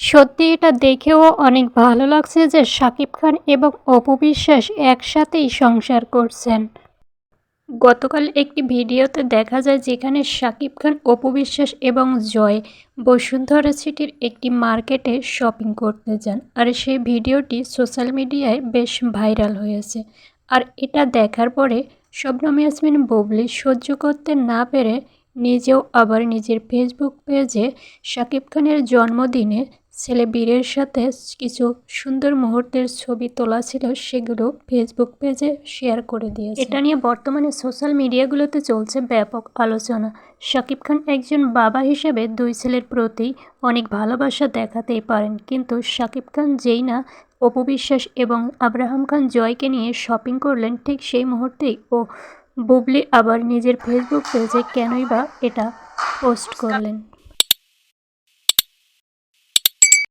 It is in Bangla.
সত্যি এটা দেখেও অনেক ভালো লাগছে যে শাকিব খান এবং অপু বিশ্বাস একসাথেই সংসার করছেন। গতকাল একটি ভিডিওতে দেখা যায় যেখানে শাকিব খান, অপু বিশ্বাস এবং জয় বসুন্ধরা সিটির একটি মার্কেটে শপিং করতে যান। আর সেই ভিডিওটি সোশ্যাল মিডিয়ায় বেশ ভাইরাল হয়েছে। আর এটা দেখার পরে শবনম ইয়াসমিন বুবলি সহ্য করতে না পেরে নিজেও আবার নিজের ফেসবুক পেজে শাকিব খানের জন্মদিনে ছেলে বীরের সাথে কিছু সুন্দর মুহূর্তের ছবি তোলা ছিল সেগুলো ফেসবুক পেজে শেয়ার করে দিয়েছে। এটা নিয়ে বর্তমানে সোশ্যাল মিডিয়াগুলোতে চলছে ব্যাপক আলোচনা। শাকিব খান একজন বাবা হিসেবে দুই ছেলের প্রতি অনেক ভালোবাসা দেখাতেই পারেন, কিন্তু শাকিব খান যেই না অপু বিশ্বাস এবং আব্রাহাম খান জয়কে নিয়ে শপিং করলেন ঠিক সেই মুহূর্তেই। ও বুবলি আবার নিজের ফেসবুক পেজে কেনই বা এটা পোস্ট করলেন।